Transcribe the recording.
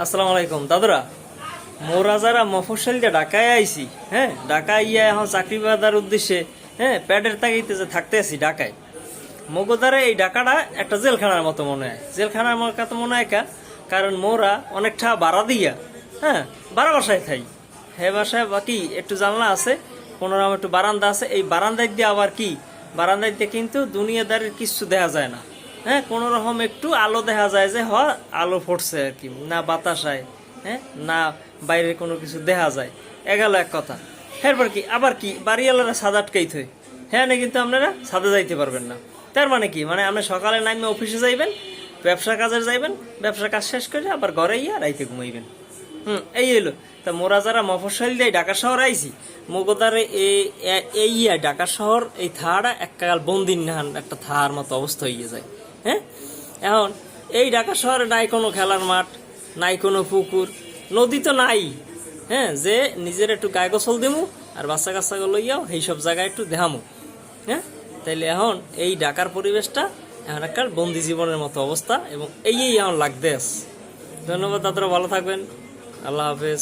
আসসালামু আলাইকুম। দাদুরা, মোরা যারা মফসল দিয়ে ঢাকায় আইছি হ্যাঁ? ঢাকায় ইয়া এখন চাকরি বাদার উদ্দেশ্যে হ্যাঁ প্যাডের তাগিতে যে থাকতে আছি ঢাকায়। মগোদারে এই ঢাকাটা একটা জেলখানার মতো মনে হয়। জেলখানার মতো মনে হয় কারণ মোরা অনেকটা ভাড়া দিয়া হ্যাঁ বারা বাসায় থাই। হ্যাঁ বাসায় বাকি একটু জানলা আছে রকম একটু বারান্দা আছে। এই বারান্দায় দিয়ে আবার কি? বারান্দায় দিয়ে কিন্তু দুনিয়াদারের কিছু দেখা যায় না। হ্যাঁ কোনো রকম একটু আলো দেখা যায় যে, হ, আলো ফুটছে আর কি, না বাতাসায় হ্যাঁ না বাইরে কোনো কিছু দেখা যায়। এগালো এক কথা। এরপর কি, আবার কি, বাড়িওয়ালারা সাদা আটকাই থই হ্যাঁ না কিন্তু আপনারা সাদা যাইতে পারবেন না। তার মানে কি মানে আপনি সকালে নামে অফিসে যাইবেন, ব্যবসা কাজে যাইবেন, ব্যবসা কাজ শেষ করে আবার ঘরে ইয়া রাইতে ঘুমাইবেন। হুম, এই এলো তা মোরা যারা মফসল দিয়ে ঢাকা শহর আইছি মোগোদারে এই ঢাকা শহর, এই থাড়া এককাল বন্দিন নাহান একটা থার মতো অবস্থা হয়ে যায় হ্যাঁ? এখন এই ঢাকা শহরে নাই কোনো খেলার মাঠ, নাই কোনো পুকুর, নদী তো নাই হ্যাঁ? যে নিজের একটু গায়ে গোসল দিমু আর বাচ্চা কাচ্চাগুলো লইয়াও এই সব জায়গায় একটু দেখামু হ্যাঁ? তাইলে এখন এই ঢাকার পরিবেশটা এখন একটা বন্দি জীবনের মতো অবস্থা এবং এই এখন লাগতে আছে ধন্যবাদ দাদারা, ভালো থাকবেন। আল্লাহ হাফেজ